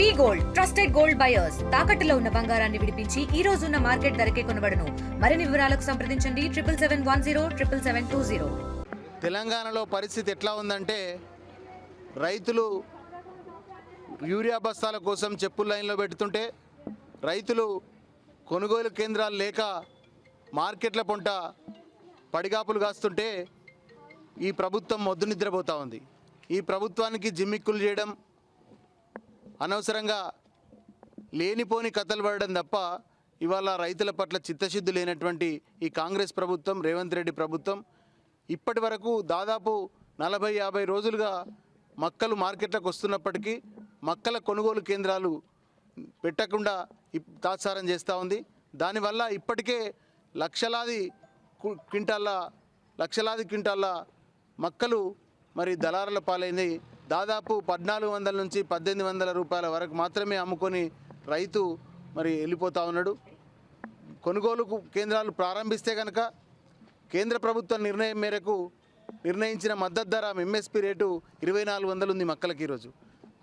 V gold trusted gold buyers. తాకట్టులో ఉన్న బంగారాన్ని విడిపించి ఈ రోజు ఉన్న మార్కెట్ ధరకే కొనబడను. మరిన్ని వివరాలకు సంప్రదించండి. Triple seven one zero triple seven two zero. తెలంగాణలో పరిస్థితి ఎట్లా ఉందంటే రైతులు యూరియా బస్తాల కోసం చెప్పుల లైన్లో పెడుతుంటే రైతులు కొనుగోలు కేంద్రాలు లేక మార్కెట్ల పొంట పడిగాపులు కాస్తుంటే ఈ ప్రభుత్వం మొద్దు నిద్రపోతూ ఉంది. ఈ ప్రభుత్వానికి జిమ్మిక్కులు చేయడం అనవసరంగా లేనిపోని కథలు పడడం తప్ప ఇవాళ రైతుల పట్ల చిత్తశుద్ధి లేనటువంటి ఈ కాంగ్రెస్ ప్రభుత్వం రేవంత్ రెడ్డి ప్రభుత్వం ఇప్పటి వరకు దాదాపు నలభై యాభై రోజులుగా మక్కలు మార్కెట్లకు వస్తున్నప్పటికీ మక్కల కొనుగోలు కేంద్రాలు పెట్టకుండా ఇప్- తాత్సారం చేస్తూ ఉంది. దానివల్ల ఇప్పటికే లక్షలాది క్వింటాళ్ళ లక్షలాది క్వింటాళ్ళ మక్కలు మరి దళారుల పాలైంది. దాదాపు పద్నాలుగు వందల నుంచి పద్దెనిమిది వందల రూపాయల వరకు మాత్రమే అమ్ముకొని రైతు మరి వెళ్ళిపోతా ఉన్నాడు. కొనుగోలు కేంద్రాలు ప్రారంభిస్తే కనుక కేంద్ర ప్రభుత్వ నిర్ణయం మేరకు నిర్ణయించిన మద్దతు ధర ఎంఎస్పి రేటు ఇరవై నాలుగు వందలు ఉంది మక్కలకి ఈరోజు.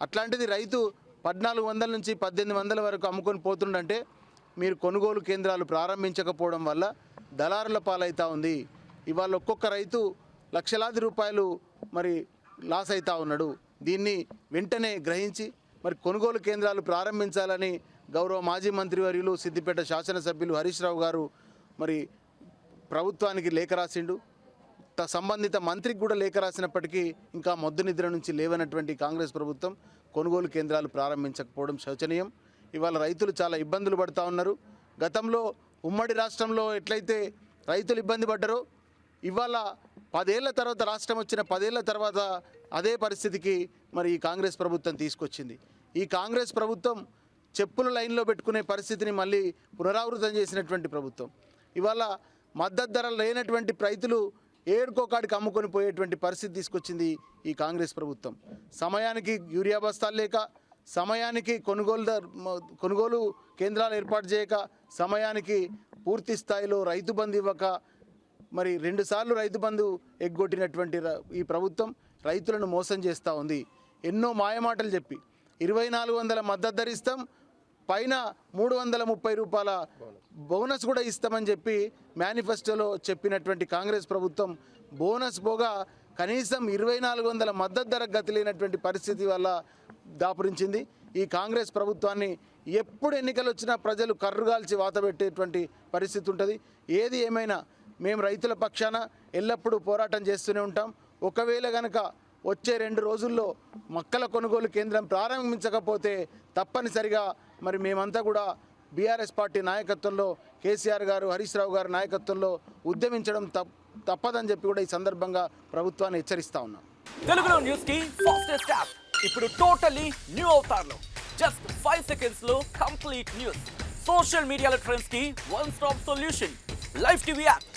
అట్లాంటిది రైతు పద్నాలుగు వందల నుంచి పద్దెనిమిది వందల వరకు అమ్ముకొని పోతుండంటే మీరు కొనుగోలు కేంద్రాలు ప్రారంభించకపోవడం వల్ల దళారుల పాలైతా ఉంది. ఇవాళ ఒక్కొక్క రైతు లక్షలాది రూపాయలు మరి లాస్ అవుతా ఉన్నాడు. దీన్ని వెంటనే గ్రహించి మరి కొనుగోలు కేంద్రాలు ప్రారంభించాలని గౌరవ మాజీ మంత్రివర్యులు సిద్దిపేట శాసనసభ్యులు హరీష్ రావు గారు మరి ప్రభుత్వానికి లేఖ రాసిండు. త- సంబంధిత మంత్రికి కూడా లేఖ రాసినప్పటికీ ఇంకా మొద్దు నిద్ర నుంచి లేవనటువంటి కాంగ్రెస్ ప్రభుత్వం కొనుగోలు కేంద్రాలు ప్రారంభించకపోవడం శోచనీయం. ఇవాళ రైతులు చాలా ఇబ్బందులు పడుతూ ఉన్నారు. గతంలో ఉమ్మడి రాష్ట్రంలో ఎట్లయితే రైతులు ఇబ్బంది పడ్డారో ఇవాళ పదేళ్ళ తర్వాత రాష్ట్రం వచ్చిన పదేళ్ళ తర్వాత అదే పరిస్థితికి మరి ఈ కాంగ్రెస్ ప్రభుత్వం తీసుకొచ్చింది. ఈ కాంగ్రెస్ ప్రభుత్వం చెప్పుల లైన్లో పెట్టుకునే పరిస్థితిని మళ్ళీ పునరావృతం చేసినటువంటి ప్రభుత్వం. ఇవాళ మద్దతు ధర లేనటువంటి రైతులు ఏడుకోకాడికి అమ్ముకొని పోయేటువంటి పరిస్థితి తీసుకొచ్చింది ఈ కాంగ్రెస్ ప్రభుత్వం. సమయానికి యూరియా బస్తాలు లేక సమయానికి కొనుగోలు దర్- కొనుగోలు కేంద్రాలు ఏర్పాటు చేయక సమయానికి పూర్తి స్థాయిలో రైతు బంధు ఇవ్వక మరి రెండుసార్లు రైతు బంధు ఎగ్గొట్టినటువంటి ఈ ప్రభుత్వం రైతులను మోసం చేస్తూ ఉంది. ఎన్నో మాయమాటలు చెప్పి ఇరవై నాలుగు వందల మద్దతు ధర ఇస్తాం పైన మూడు వందల ముప్పై రూపాయల బోనస్ కూడా ఇస్తామని చెప్పి మేనిఫెస్టోలో చెప్పినటువంటి కాంగ్రెస్ ప్రభుత్వం బోనస్ పోగా కనీసం ఇరవై నాలుగు వందల మద్దతు ధర గతి లేనటువంటి పరిస్థితి వల్ల దాపురించింది. ఈ కాంగ్రెస్ ప్రభుత్వాన్ని ఎప్పుడు ఎన్నికలు వచ్చినా ప్రజలు కర్రుగాల్చి వాతబెట్టేటువంటి పరిస్థితి ఉంటుంది. ఏది ఏమైనా మేము రైతుల పక్షాన ఎల్లప్పుడూ పోరాటం చేస్తూనే ఉంటాం. ఒకవేళ గనక వచ్చే రెండు రోజుల్లో మక్కల కొనుగోలు కేంద్రం ప్రారంభించకపోతే తప్పనిసరిగా మరి మేమంతా కూడా బీఆర్ఎస్ పార్టీ నాయకత్వంలో కేసీఆర్ గారు హరీష్ రావు గారి నాయకత్వంలో ఉద్యమించడం తప్ తప్పదని చెప్పి కూడా ఈ సందర్భంగా ప్రభుత్వాన్ని హెచ్చరిస్తా ఉన్నాం. తెలుగులో న్యూస్కి ఫాస్టెస్ట్ యాప్ ఇప్పుడు టోటలీ న్యూ అవుతారులో జస్ట్ ఫైవ్ సెకండ్స్లో కంప్లీట్ న్యూస్ సోషల్ మీడియాలో ట్రెండ్స్కి one stop solution live TV app